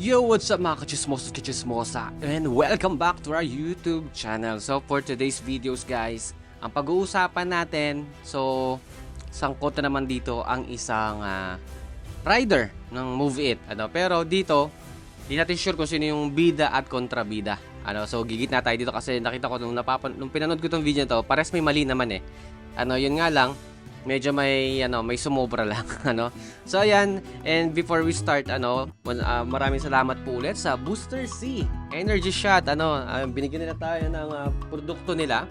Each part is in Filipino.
Yo, what's up mga kachismosos kachismosa and welcome back to our YouTube channel. So for today's videos guys, ang pag-uusapan natin, so sangkot na naman dito ang isang ah, rider ng Move It. Ano, pero dito, di natin sure kung sino yung bida at kontrabida. Ano, so gigit na tayo dito kasi nakita ko nung, napapan nung pinanood ko tong video to, pares may mali naman eh. Ano, yun nga lang, medyo may ano may sumobra lang ano. So ayan and before we start ano ah, maraming salamat po ulit sa Booster C Energy Shot ano. Ah, binigyan nila tayo ng ah, produkto nila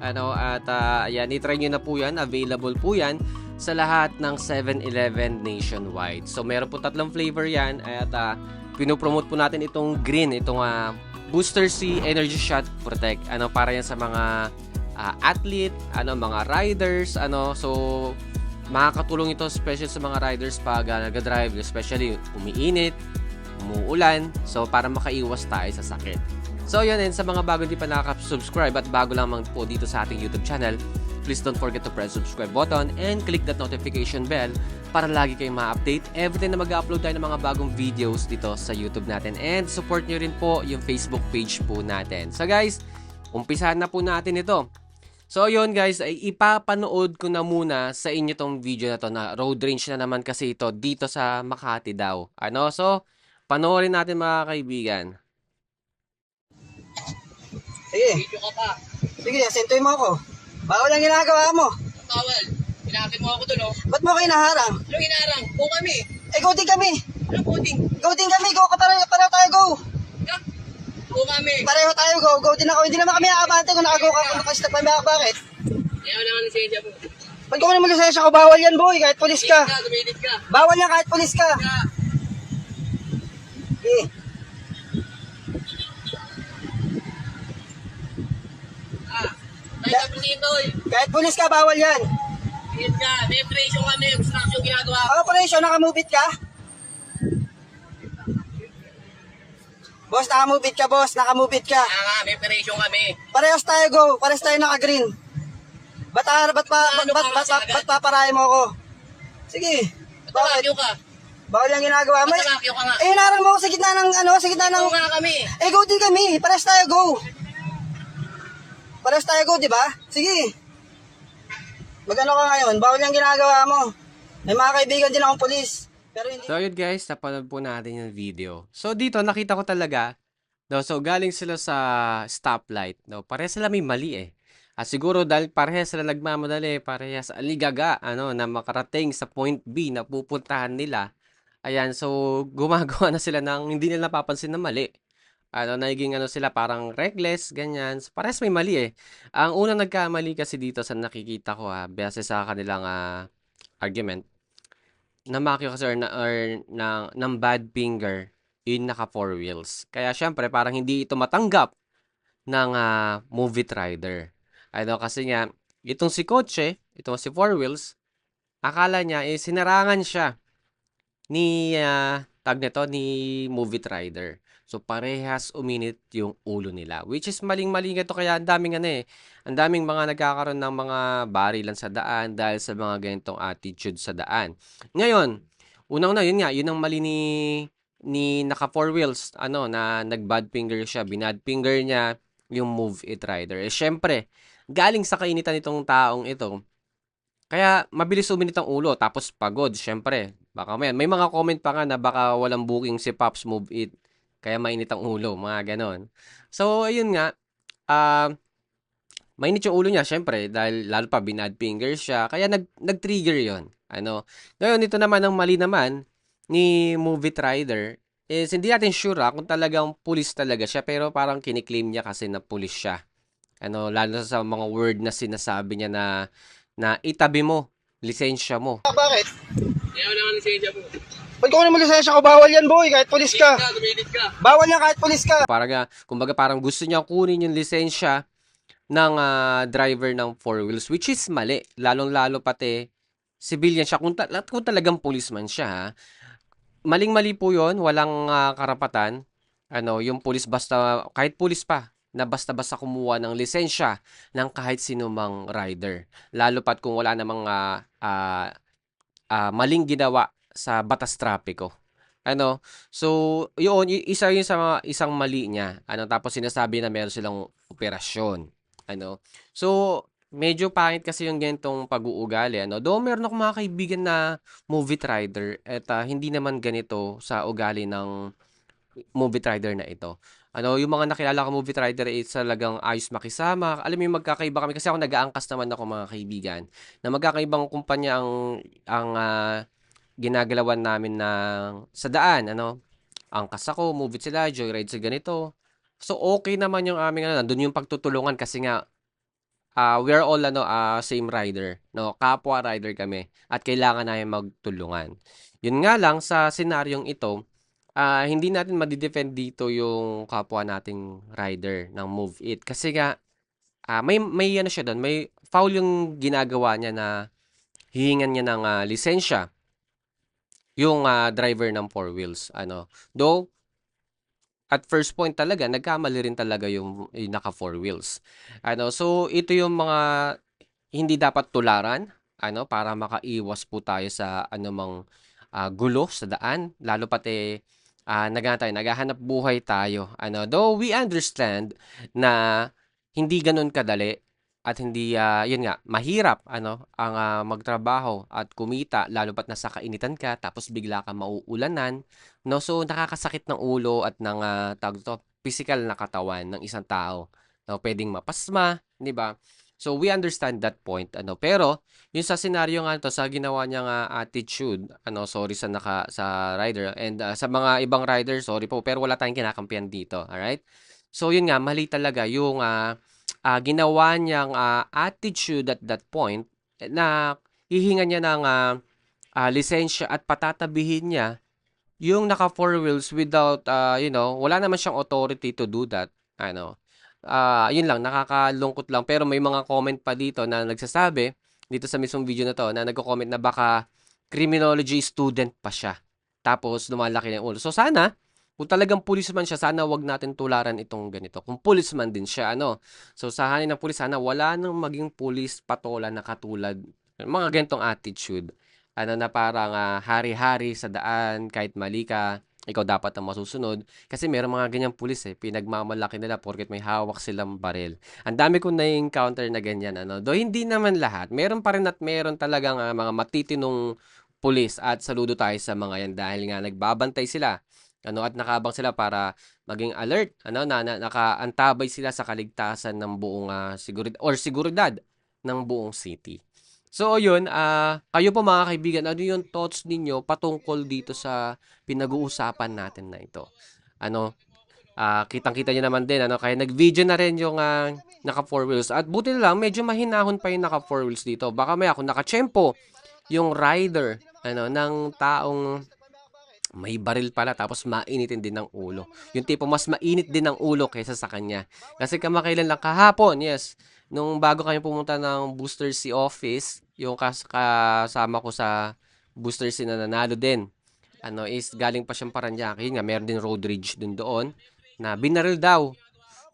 ano at ah, ayan i-try nyo na po yan available po yan sa lahat ng 7-Eleven nationwide. So meron po tatlong flavor yan at uh, pinopromote po natin itong green itong ah, Booster C Energy Shot Protect ano para yan sa mga ah, athlete, ano mga riders, ano so makakatulong ito special sa mga riders pag uh, nag-drive, especially umiinit, umuulan, so para makaiwas tayo sa sakit. So yun, and sa mga bago di pa nakaka-subscribe at bago lamang po dito sa ating YouTube channel, please don't forget to press subscribe button and click that notification bell para lagi kayong ma-update every time na mag-upload tayo ng mga bagong videos dito sa YouTube natin. And support nyo rin po yung Facebook page po natin. So guys, umpisahan na po natin ito. So yun guys, ay ipapanood ko na muna sa inyo tong video na to na road range na naman kasi ito dito sa Makati daw. Ano? So, panoorin natin mga kaibigan. Sige, Video ka pa. sige, asentoy mo ako. Bawal ang ginagawa mo. Bawal. Pinakit mo ako doon, oh. Ba't mo kayo naharang? Anong hinarang? Go kami. Eh, go din kami. Anong puting? Go din kami, go. Pareho, pareho tayo, go. Ha? Go kami. Pareho tayo, go. Go din ako. Hindi naman kami aabante kung nakago ka kung nakastep kami. Bakit? Kaya naman ang lisensya mo. Pag ko naman lisensya ko, bawal yan, boy. Kahit pulis ka. Tumilid ka. Bawal yan kahit pulis ka. Ka. Sige. Ah. Tayo ka dito, eh. Kahit pulis ka, bawal yan. Tingin ka. May operation kami. Obstruction ginagawa operation, nakamubit ka? Boss, nakamubit ka, boss. Nakamubit ka. Kaya nga, may operation kami. Parehas tayo, go. Parehas tayo naka-green. Ba't, ah, ba't, pa, ba't, Ano ba't, ka ba't, ba't, ba't paparahin mo ako? Sige. Bakit? Patamakyo ka. Bawal yung ginagawa mo. Ka nga. Eh, narang mo ako sa gitna ng, ano, sa gitna ng... Go nga kami. Eh, go din kami. Pares tayo, go. Pares tayo, go, di ba? Sige. Magano ka ngayon? Bawal yung ginagawa mo. May mga kaibigan din akong polis. Pero hindi... So yun guys, napanood po natin yung video. So dito nakita ko talaga, no, so galing sila sa stoplight, no, pareha sila may mali eh. At siguro dahil pareha sila nagmamadali, pareha sa aligaga, ano, na makarating sa point B na pupuntahan nila. Ayan, so gumagawa na sila ng hindi nila napapansin na mali. Ano, naging ano sila parang reckless, ganyan. So, parehas may mali eh. Ang unang nagkamali kasi dito sa nakikita ko ha, base sa kanilang ah, argument, na makyo kasi or, na, or na, ng bad finger yung naka four wheels. Kaya syempre parang hindi ito matanggap ng ah, movie rider. Ano kasi nga itong si Kotse, itong si four wheels, akala niya eh sinarangan siya ni ah, tag nito ni movie rider. So parehas uminit yung ulo nila. Which is maling-mali nga to kaya ang daming ano eh. Ang daming mga nagkakaroon ng mga barilan sa daan dahil sa mga ganitong attitude sa daan. Ngayon, unang-una yun nga, yun ang mali ni ni naka four wheels ano na nag bad finger siya, binad finger niya yung move it rider. Eh syempre, galing sa kainitan nitong taong ito. Kaya mabilis uminit ang ulo tapos pagod, syempre. Baka may, may mga comment pa nga na baka walang booking si Pops Move It kaya mainit ang ulo, mga ganon. So ayun nga, ah mainit yung ulo niya, syempre, dahil lalo pa binad fingers siya, kaya nag, nag-trigger yon Ano? Ngayon, ito naman ang mali naman ni Movie Rider is hindi natin sure ah, kung talagang pulis talaga siya, pero parang kiniklaim niya kasi na pulis siya. Ano, lalo sa mga word na sinasabi niya na na itabi mo, lisensya mo. Bakit? Kaya naman ang lisensya mo. Pag ko naman lisensya ko, bawal yan, boy. Kahit pulis ka. Ka, ka. Bawal yan kahit pulis ka. Parang, kumbaga parang gusto niya kunin yung lisensya ng ah, driver ng four wheels, which is mali. Lalong-lalo pati civilian siya. Kung, ta- kung talagang policeman siya, ha? Maling-mali po yon walang ah, karapatan. Ano, yung pulis basta, kahit pulis pa, na basta-basta kumuha ng lisensya ng kahit sino mang rider. Lalo pat kung wala namang ah, ah, ah, maling ginawa sa batas trapiko. Ano, so yun, isa yun sa mga isang mali niya. Ano, tapos sinasabi na meron silang operasyon. Ano, so medyo pangit kasi yung ganitong pag-uugali. Ano, do meron akong mga kaibigan na movie rider at ah, hindi naman ganito sa ugali ng movie rider na ito. Ano, yung mga nakilala ko movie rider is talagang ayos makisama. Alam mo yung magkakaiba kami kasi ako nag-aangkas naman ako mga kaibigan na magkakaibang kumpanya ang ang ah, ginagalawan namin ng sa daan, ano. Angkas ako, move it sila, joyride sa ganito. So, okay naman yung aming ano, nandun yung pagtutulungan kasi nga, ah, we're all ano, ah, same rider, no? Kapwa rider kami at kailangan namin magtulungan. Yun nga lang, sa senaryong ito, ah, hindi natin madidefend dito yung kapwa nating rider ng Move It. Kasi nga, ah, may, may ano siya doon, may foul yung ginagawa niya na hihingan niya ng ah, lisensya yung ah, driver ng four wheels. Ano, though, at first point talaga, nagkamali rin talaga yung, yung naka four wheels. Ano, so ito yung mga hindi dapat tularan, ano, para makaiwas po tayo sa anumang ah, gulo sa daan, lalo pati ah, naghahanap tayo, naghahanap buhay tayo. Ano, though we understand na hindi ganun kadali at hindi ah, yun nga mahirap ano ang ah, magtrabaho at kumita lalo pat nasa kainitan ka tapos bigla ka mauulanan no? So nakakasakit ng ulo at ng ah, tawag to physical na katawan ng isang tao no? Pwedeng mapasma di ba so we understand that point ano. Pero yung sa senaryo nga to sa ginawa niyang ah, attitude ano sorry sa naka sa rider and ah, sa mga ibang rider sorry po pero wala tayong kinakampihan dito alright? So yun nga mali talaga yung ah, ah, ginawa niyang ah, attitude at that point eh, na hihingan niya ng ah, ah, lisensya at patatabihin niya yung naka four wheels without ah, you know wala naman siyang authority to do that ano ah yun lang nakakalungkot lang pero may mga comment pa dito na nagsasabi dito sa mismong video na to na nagko-comment na baka criminology student pa siya tapos lumalaki na yung ulo so sana kung talagang policeman siya, sana wag natin tularan itong ganito. Kung policeman din siya, ano. So, sa hanin ng pulis, sana wala nang maging pulis patola na katulad. Mga ganitong attitude. Ano na parang ah, hari-hari sa daan, kahit mali ka, ikaw dapat ang masusunod. Kasi meron mga ganyang pulis eh, pinagmamalaki nila porket may hawak silang baril. Ang dami kong na-encounter na ganyan, ano. Do hindi naman lahat. Meron pa rin at meron talagang ah, mga matitinong pulis at saludo tayo sa mga yan dahil nga nagbabantay sila ano at nakabang sila para maging alert ano na, na nakaantabay sila sa kaligtasan ng buong uh, seguridad or seguridad ng buong city. So yun, ah kayo po mga kaibigan, ano yung thoughts ninyo patungkol dito sa pinag-uusapan natin na ito? Ano, ah kitang-kita niyo naman din ano, kaya nag-video na rin yung ah, naka four wheels. At buti na lang medyo mahinahon pa yung naka four wheels dito. Baka may ako naka-tsempo yung rider ano ng taong may baril pala tapos mainitin din ng ulo. Yung tipo mas mainit din ng ulo kaysa sa kanya. Kasi kamakailan lang kahapon, yes. Nung bago kami pumunta ng Booster C office, yung kas kasama ko sa Booster C na nanalo din. Ano is galing pa siyang Paranaque, nga meron din road rage dun doon na binaril daw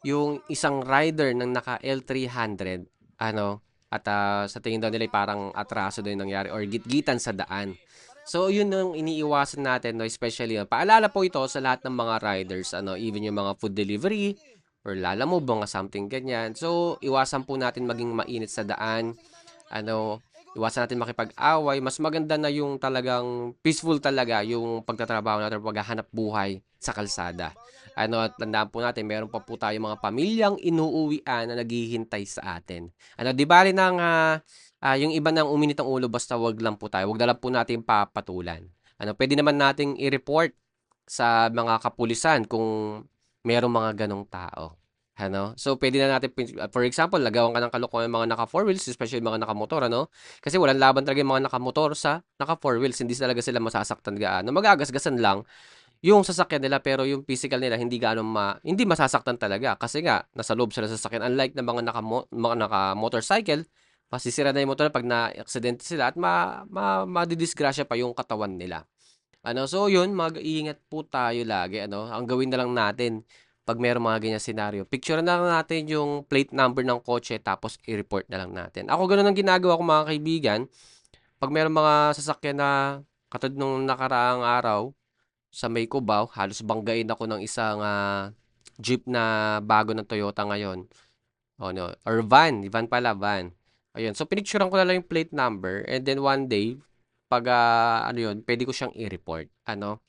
yung isang rider ng naka L300 ano at uh, sa tingin daw nila parang atraso daw nangyari or gitgitan sa daan. So, yun ang iniiwasan natin, no? especially, no? paalala po ito sa lahat ng mga riders, ano, even yung mga food delivery, or lalamove, mga something ganyan. So, iwasan po natin maging mainit sa daan, ano, iwasan natin makipag-away. Mas maganda na yung talagang peaceful talaga yung pagtatrabaho natin, paghahanap buhay sa kalsada. Ano, at tandaan po natin, meron pa po tayo mga pamilyang inuuwian na naghihintay sa atin. Ano, di bali nang uh, ah, yung iba nang uminit ang ulo basta wag lang po tayo. Wag na lang po natin papatulan. Ano, pwede naman nating i-report sa mga kapulisan kung merong mga ganong tao. Ano? So, pwede na natin, for example, lagawan ka ng kalokohan ng mga naka four wheels, especially mga nakamotor, ano? Kasi walang laban talaga yung mga nakamotor sa naka four wheels. Hindi talaga sila masasaktan gaano. Magagasgasan lang yung sasakyan nila pero yung physical nila hindi gaano ma hindi masasaktan talaga kasi nga nasa loob sila sa sasakyan unlike ng mga naka mga naka motorcycle masisira na yung motor pag na-accident sila at ma, ma, madidisgrasya pa yung katawan nila. Ano, so yun, mag-iingat po tayo lagi. Ano, ang gawin na lang natin pag mayroong mga ganyan scenario. Picture na lang natin yung plate number ng kotse tapos i-report na lang natin. Ako ganoon ang ginagawa ko mga kaibigan. Pag mayroong mga sasakyan na katulad nung nakaraang araw, sa may. Halos banggain ako ng isang ah, jeep na bago ng Toyota ngayon. O, no, or van, van pala, van. Ayun, so pinicturean ko na lang yung plate number and then one day, pag ah, ano yun, pwede ko siyang i-report. Ano?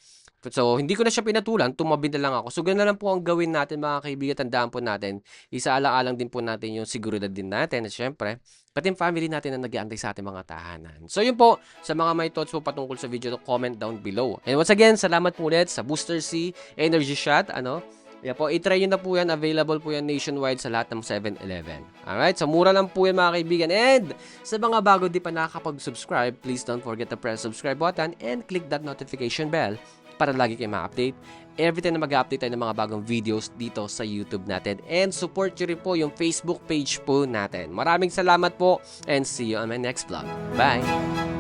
So, hindi ko na siya pinatulan, tumabi na lang ako. So, ganun na lang po ang gawin natin mga kaibigan. Tandaan po natin, isaalang-alang din po natin yung seguridad din natin. At syempre, pati yung family natin na nag-aantay sa ating mga tahanan. So, yun po, sa mga may thoughts po patungkol sa video, comment down below. And once again, salamat po ulit sa Booster C Energy Shot. Ano? Yan po, itry nyo na po yan. Available po yan nationwide sa lahat ng 7-Eleven. Alright? So, mura lang po yan mga kaibigan. And, sa mga bago di pa nakakapag-subscribe, please don't forget to press subscribe button and click that notification bell para lagi kayo ma-update. Every time na mag-update tayo ng mga bagong videos dito sa YouTube natin. And support nyo rin po yung Facebook page po natin. Maraming salamat po and see you on my next vlog. Bye!